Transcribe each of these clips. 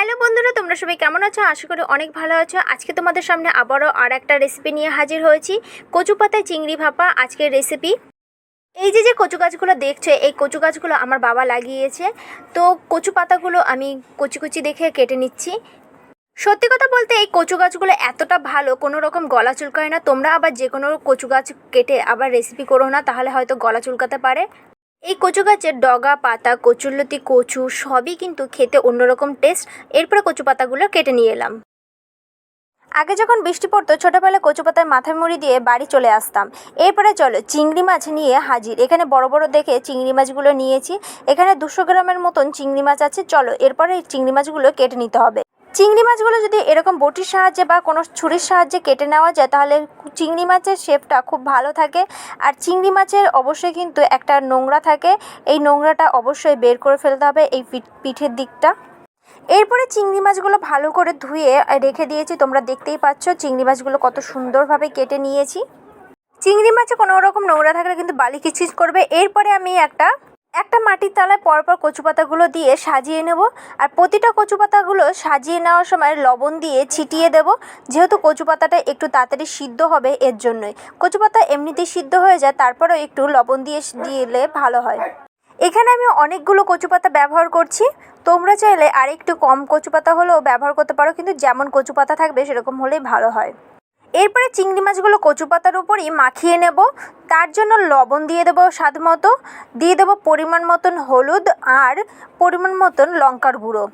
Hello বন্ধুরা, তোমরা সবাই কেমন আছো? আশা করি অনেক ভালো আছো। আজকে তোমাদের সামনে আবারও আর একটা রেসিপি নিয়ে হাজির হয়েছি। কচু পাতায় চিংড়ি ভাপা, আজকের রেসিপি এই যে যে কচু গাছগুলো দেখছ, এই কচু গাছগুলো আমার বাবা লাগিয়েছে। তো কচু পাতাগুলো আমি কচি কুচি দেখে কেটে নিচ্ছি। সত্যি কথা বলতে, এই কচু গাছগুলো এতটা ভালো, কোনো রকম গলা চুলকায় না। তোমরা আবার যে কোনো কচু গাছ কেটে আবার রেসিপি করো না, তাহলে হয়তো গলা চুলকাতে পারে। এই কচু গাছের ডগা, পাতা, কচুরলতি, কচু সবই কিন্তু খেতে অন্যরকম টেস্ট এরপরে কচু পাতাগুলো কেটে নিয়ে এলাম। আগে যখন বৃষ্টি পড়তো, ছোটোবেলায় কচু পাতায় মাথায় মুড়ি দিয়ে বাড়ি চলে আসতাম। এরপরে চলো, চিংড়ি মাছ নিয়ে হাজির। এখানে বড় বড় দেখে চিংড়ি মাছগুলো নিয়েছি। এখানে দুশো গ্রামের মতন চিংড়ি মাছ আছে। চলো, এরপরে চিংড়ি মাছগুলো কেটে নিতে হবে। চিংড়ি মাছগুলো যদি এরকম বটির সাহায্যে বা কোনো ছুরির সাহায্যে কেটে নেওয়া যায়, তাহলে চিংড়ি মাছের শেপটা খুব ভালো থাকে। আর চিংড়ি মাছের অবশ্যই কিন্তু একটা নোংরা থাকে। এই নোংরাটা অবশ্যই বের করে ফেলতে হবে এই পিঠ- পিঠের দিকটা। এরপরে চিংড়ি মাছগুলো ভালো করে ধুয়ে রেখে দিয়েছি, তোমরা দেখতেই পাচ্ছ চিংড়ি মাছগুলো কত সুন্দরভাবে কেটে নিয়েছি। চিংড়ি মাছে কোনো রকম নোংরা থাকলে কিন্তু বালি কিচকিচ করবে। এরপরে আমি একটা একটা মাটির তলায় পরপর কচু পাতাগুলো দিয়ে সাজিয়ে নেব আর প্রতিটা কচু পাতাগুলো সাজিয়ে নেওয়ার সময় লবণ দিয়ে ছিটিয়ে দেব। যেহেতু কচু পাতাটা একটু তাড়াতাড়ি সিদ্ধ হবে এর জন্যই। কচু পাতা এমনিতেই সিদ্ধ হয়ে যায়, তারপরেও একটু লবণ দিয়ে দিলে ভালো হয়। এখানে আমি অনেকগুলো কচু পাতা ব্যবহার করছি। তোমরা চাইলে আর একটু কম কচু পাতা হলেও ব্যবহার করতে পারো, কিন্তু যেমন কচু পাতা থাকবে সেরকম হলেই ভালো হয়। এরপরে চিংড়ি মাছগুলো কচু পাতার উপরই মাখিয়ে নেব। তার জন্য লবণ দিয়ে দেবো স্বাদ মতো। দিয়ে দেবো পরিমাণ মতন হলুদ আর পরিমাণ মতন লঙ্কার গুঁড়ো।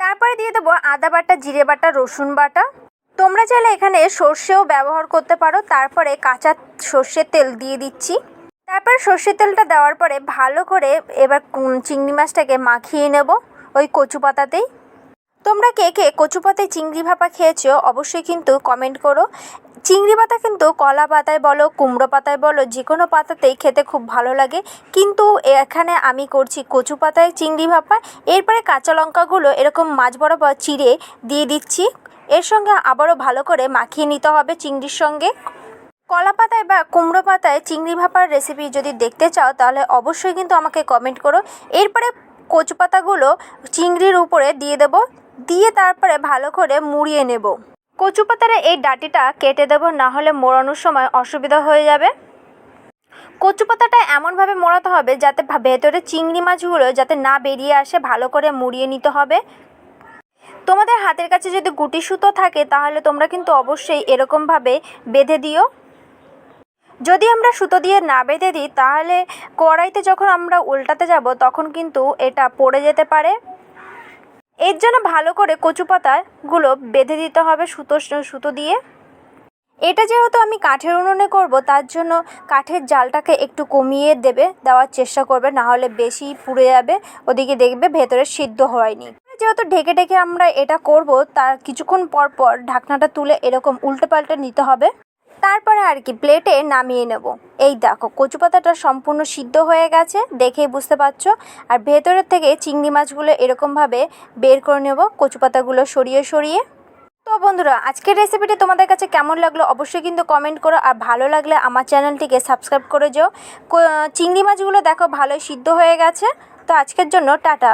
তারপরে দিয়ে দেবো আদা বাটা, জিরে বাটা, রসুন বাটা। তোমরা চাইলে এখানে সর্ষেও ব্যবহার করতে পারো। তারপরে কাঁচা সর্ষের তেল দিয়ে দিচ্ছি। তারপর সর্ষের তেলটা দেওয়ার পরে ভালো করে এবার চিংড়ি মাছটাকে মাখিয়ে নেব ওই কচু পাতাতেই। তোমরা কে কে কচু পাতায় চিংড়ি ভাপা খেয়েছো, অবশ্যই কিন্তু কমেন্ট করো। চিংড়ি পাতা কিন্তু কলা পাতায় বলো, কুমড়ো পাতায় বলো যে কোনো পাতাতেই খেতে খুব ভালো লাগে। কিন্তু এখানে আমি করছি কচু পাতায় চিংড়ি ভাপা। এরপরে কাঁচা লঙ্কাগুলো এরকম মাছ বরাবর চিড়ে দিয়ে দিচ্ছি। এর সঙ্গে আবারও ভালো করে মাখিয়ে নিতে হবে চিংড়ির সঙ্গে। কলা পাতায় বা কুমড়ো পাতায় চিংড়ি ভাপার রেসিপি যদি দেখতে চাও, তাহলে অবশ্যই কিন্তু আমাকে কমেন্ট করো। এরপরে কচু পাতাগুলো চিংড়ির উপরে দিয়ে দেব। দিয়ে তারপরে ভালো করে মুড়িয়ে নেব। কচু পাতার এই ডাটিটা কেটে দেবো, না হলে মোড়ানোর সময় অসুবিধা হয়ে যাবে। কচু পাতাটা এমনভাবে মোড়াতে হবে যাতে ভেতরে চিংড়ি মাছগুলো যাতে না বেরিয়ে আসে, ভালো করে মুড়িয়ে নিতে হবে। তোমাদের হাতের কাছে যদি গুটি সুতো থাকে, তাহলে তোমরা কিন্তু অবশ্যই এরকমভাবে বেঁধে দিও। যদি আমরা সুতো দিয়ে না বেঁধে দিই, তাহলে কড়াইতে যখন আমরা উল্টাতে যাব, তখন কিন্তু এটা পড়ে যেতে পারে। এর জন্য ভালো করে কচু পাতাগুলো বেঁধে দিতে হবে সুতো সুতো দিয়ে। এটা যেহেতু আমি কাঠের উনুনে করব, তার জন্য কাঠের জালটাকে একটু কমিয়ে দেবে, দেওয়ার চেষ্টা করবে, না হলে বেশি পুড়ে যাবে, ওদিকে দেখবে ভেতরে সিদ্ধ হয়নি। যেহেতু ঢেকে ঢেকে আমরা এটা করব, তার কিছুক্ষণ পর পর ঢাকনাটা তুলে এরকম উল্টে পাল্টে নিতে হবে। তারপরে আর কি প্লেটে নামিয়ে নেব। এই দেখো, কচু পাতাটা সম্পূর্ণ সিদ্ধ হয়ে গেছে, দেখেই বুঝতে পারছ। আর ভেতরের থেকে চিংড়ি মাছগুলো এরকমভাবে বের করে নেব, কচু পাতাগুলো সরিয়ে সরিয়ে। তো বন্ধুরা, আজকের রেসিপিটি তোমাদের কাছে কেমন লাগল অবশ্যই কিন্তু কমেন্ট করো, আর ভালো লাগলে আমার চ্যানেলটিকে সাবস্ক্রাইব করে যাও। চিংড়ি মাছগুলো দেখো ভালোই সিদ্ধ হয়ে গেছে। তো আজকের জন্য টাটা।